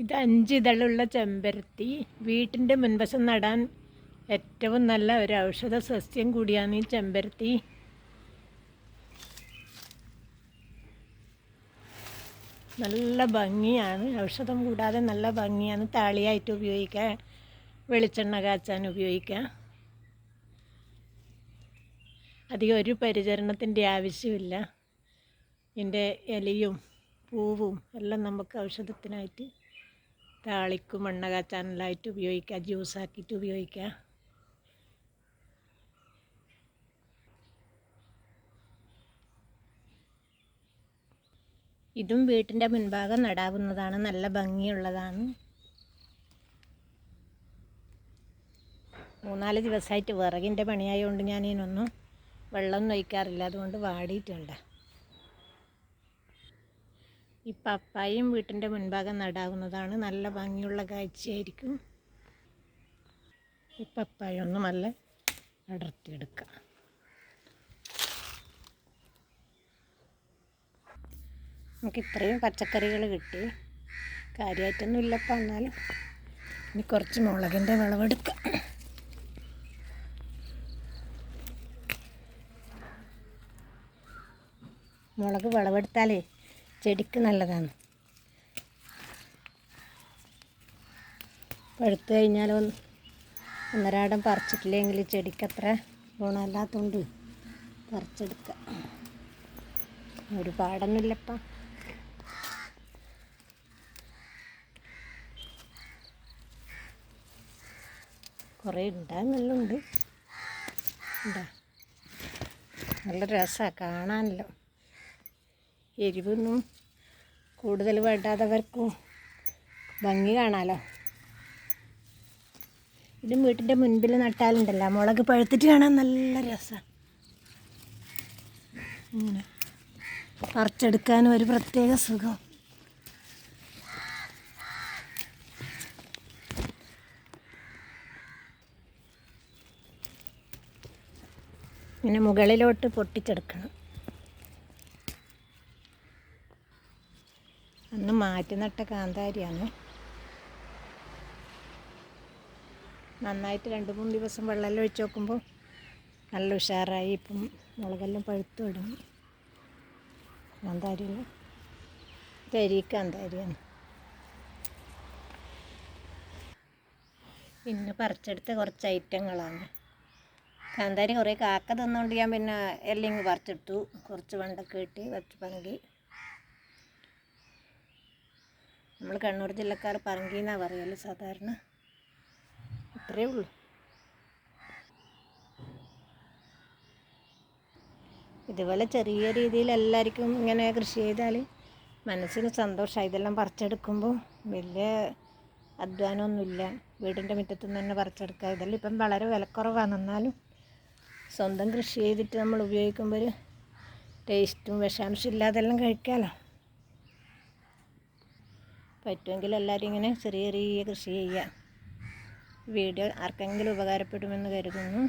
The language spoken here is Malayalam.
ഇത് അഞ്ച് ഇതളുള്ള ചെമ്പരത്തി. വീട്ടിന്റെ മുൻവശം നടാൻ ഏറ്റവും നല്ല ഒരു ഔഷധ സസ്യം കൂടിയാണ് ഈ ചെമ്പരത്തി. നല്ല ഭംഗിയാണ്. ഔഷധം കൂടാതെ നല്ല ഭംഗിയാണ് താളിയായിട്ട് ഉപയോഗിക്കാം വെളിച്ചെണ്ണ കാച്ചാൻ ഉപയോഗിക്കാം അധികം ഒരു പരിചരണത്തിന്റെ ആവശ്യമില്ല. ഇതിന്റെ ഇലയും പൂവും എല്ലാം നമുക്ക് ഔഷധത്തിനായിട്ട് താളിക്കും എണ്ണ കാച്ചാനെല്ലാമായിട്ട് ഉപയോഗിക്കാം ജ്യൂസാക്കിയിട്ട് ഉപയോഗിക്കാം ഇതും വീട്ടിന്റെ മുൻഭാഗം നടാവുന്നതാണ് നല്ല ഭംഗിയുള്ളതാണ്. മൂന്നാൽ ദിവസമായിട്ട് വിറകിന്റെ പണിയായതുകൊണ്ട് ഞാൻ ഇതിനൊന്നും വെള്ളം ഒഴിക്കാറില്ല അതുകൊണ്ട് വാടിയിട്ടുണ്ട്. ഈ പപ്പായും വീട്ടിന്റെ മുൻഭാഗം നടാവുന്നതാണ്. നല്ല ഭംഗിയുള്ള കാഴ്ചയായിരിക്കും. ഈ പപ്പായ ഒന്ന് നല്ല അടർത്തിയെടുക്കാം. നമുക്ക് ഇത്രയും പച്ചക്കറികൾ കിട്ടി. കാര്യമായിട്ടൊന്നും ഇല്ലപ്പോൾ എന്നാലും. ഇനി കുറച്ച് മുളകിന്റെ വിളവെടുക്കാം മുളക് വിളവെടുത്താലേ ചെടിക്ക് നല്ലതാണ്. പഴുത്തു കഴിഞ്ഞാൽ ഒന്ന് ഒന്നരാടം പറിച്ചിട്ടില്ലെങ്കിൽ ചെടിക്ക് അത്ര ഗുണമില്ലാത്തതുകൊണ്ട് പറിച്ചെടുക്കാം. ഒരുപാടൊന്നുമില്ലപ്പ. കുറേ ഉണ്ടാകുന്നുള്ളുണ്ട് ഉണ്ടാ നല്ല രസമാണ് കാണാനല്ലോ. എരിവൊന്നും കൂടുതൽ വേണ്ടാത്തവർക്കും ഭംഗി കാണാലോ. ഇതും വീട്ടിന്റെ മുൻപിൽ നട്ടാലുണ്ടല്ലോ. മുളക് പഴുത്തിട്ട് കാണാൻ നല്ല രസമാണ് ഇങ്ങനെ പറിച്ചെടുക്കാനും ഒരു പ്രത്യേക സുഖം. ഇങ്ങനെ മുകളിലോട്ട് പൊട്ടിച്ചെടുക്കണം. അന്ന് മാറ്റി നട്ട കാന്താരിയാണ്. നന്നായിട്ട് രണ്ട് മൂന്ന് ദിവസം വെള്ളമെല്ലാം ഒഴിച്ച് നോക്കുമ്പോൾ നല്ല ഉഷാറായി. ഇപ്പം മുളകെല്ലാം പഴുത്തു തുടങ്ങി. കാന്താരിയിൽ തരി കാന്താരിയാണ്. പിന്നെ പറിച്ചെടുത്ത കുറച്ച് ഐറ്റങ്ങളാണ്. കാന്താരി കുറേ കാക്ക തന്നുകൊണ്ട് ഞാൻ പിന്നെ എല്ലാം പറിച്ചെടുത്തു. കുറച്ച് വെണ്ടക്ക കിട്ടി കുറച്ച് പങ്കി. നമ്മൾ കണ്ണൂർ ജില്ലക്കാർ പറങ്കി എന്നാണ് പറയൽ സാധാരണ. അത്രയേ ഉള്ളൂ. ഇതുപോലെ ചെറിയ രീതിയിൽ എല്ലാവർക്കും ഇങ്ങനെ കൃഷി ചെയ്താൽ മനസ്സിന് സന്തോഷമായി ഇതെല്ലാം പറിച്ചെടുക്കുമ്പോൾ വലിയ അധ്വാനമൊന്നുമില്ല വീടിന്റെ മുറ്റത്തു നിന്ന് തന്നെ പറിച്ചെടുക്കുക ഇതെല്ലാം ഇപ്പം വളരെ വിലക്കുറവാണ്. എന്നാലും സ്വന്തം കൃഷി ചെയ്തിട്ട് നമ്മൾ ഉപയോഗിക്കുമ്പോൾ ഒരു ടേസ്റ്റും വിഷാംശം ഇല്ലാതെല്ലാം കഴിക്കാമല്ലോ പറ്റുമെങ്കിൽ എല്ലാവരും ഇങ്ങനെ ചെറിയ ചെറിയ കൃഷി ചെയ്യുക. വീഡിയോ ആർക്കെങ്കിലും ഉപകാരപ്പെടുമെന്ന് കരുതുന്നു.